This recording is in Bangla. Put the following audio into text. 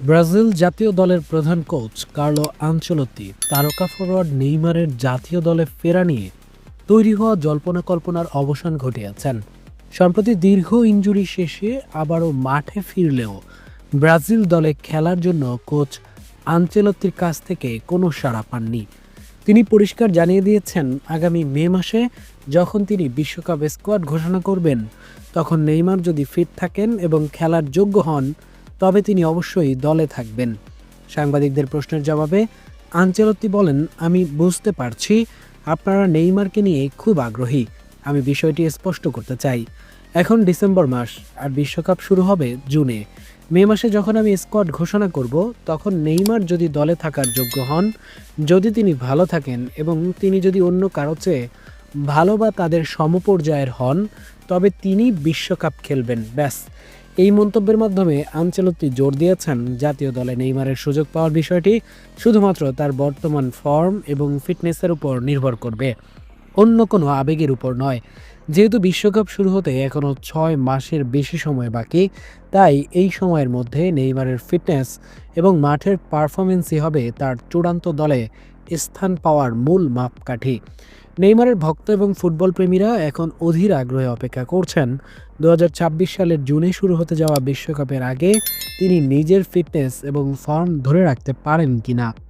ব্রাজিল জাতীয় দলের প্রধান কোচ কার্লো আঞ্চলতি তারকা ফরোয়ার্ড নেইমারের জাতীয় দলে ফেরা নিয়ে তৈরি হওয়া জল্পনা কল্পনার অবসান ঘটিয়েছেন। সম্প্রতি দীর্ঘ ইনজুরি শেষে আবারও মাঠে ফিরলেও ব্রাজিল দলে খেলার জন্য কোচ আঞ্চেলত্তির কাছ থেকে কোনো সাড়া পাননি। তিনি পরিষ্কার জানিয়ে দিয়েছেন, আগামী মে মাসে যখন তিনি বিশ্বকাপ স্কোয়াড ঘোষণা করবেন, তখন নেইমার যদি ফিট থাকেন এবং খেলার যোগ্য হন তবে তিনি অবশ্যই দলে থাকবেন। সাংবাদিকদের প্রশ্নের জবাবে আঞ্চেলত্তি বলেন, আমি বুঝতে পারছি, আপনারা নেইমারকে নিয়ে খুব আগ্রহী। আমি বিষয়টি স্পষ্ট করতে চাই। এখন ডিসেম্বর মাস আর বিশ্বকাপ শুরু হবে জুনে। মে মাসে যখন আমি স্কোয়াড ঘোষণা করব, তখন নেইমার যদি দলে থাকার যোগ্য হন, যদি তিনি ভালো থাকেন এবং তিনি যদি অন্য কারও চেয়ে ভালো বা তাদের সমপর্যায়ের হন, তবে তিনি বিশ্বকাপ খেলবেন। ব্যাস। এই মন্তব্যের মাধ্যমে আঞ্চলত্তি জোর দিয়েছেন জাতীয় দলে নেইমারের সুযোগ পাওয়ার বিষয়টি শুধুমাত্র তার বর্তমান ফর্ম এবং ফিটনেসের উপর নির্ভর করবে। অন্য কোনো আবেগের উপর নয়। যেহেতু বিশ্বকাপ শুরু হতে এখনও ছয় মাসের বেশি সময় বাকি, তাই এই সময়ের মধ্যে নেইমারের ফিটনেস এবং মাঠের পারফরমেন্সই হবে তার চূড়ান্ত দলে স্থান পাওয়ার মূল মাপকাঠি। নেইমারের ভক্ত এবং ফুটবল প্রেমীরা এখন অধীর আগ্রহে অপেক্ষা করছেন। দু হাজার ছাব্বিশ সালের জুনে শুরু হতে যাওয়া বিশ্বকাপের আগে তিনি নিজের ফিটনেস এবং ফর্ম ধরে রাখতে পারেন কিনা।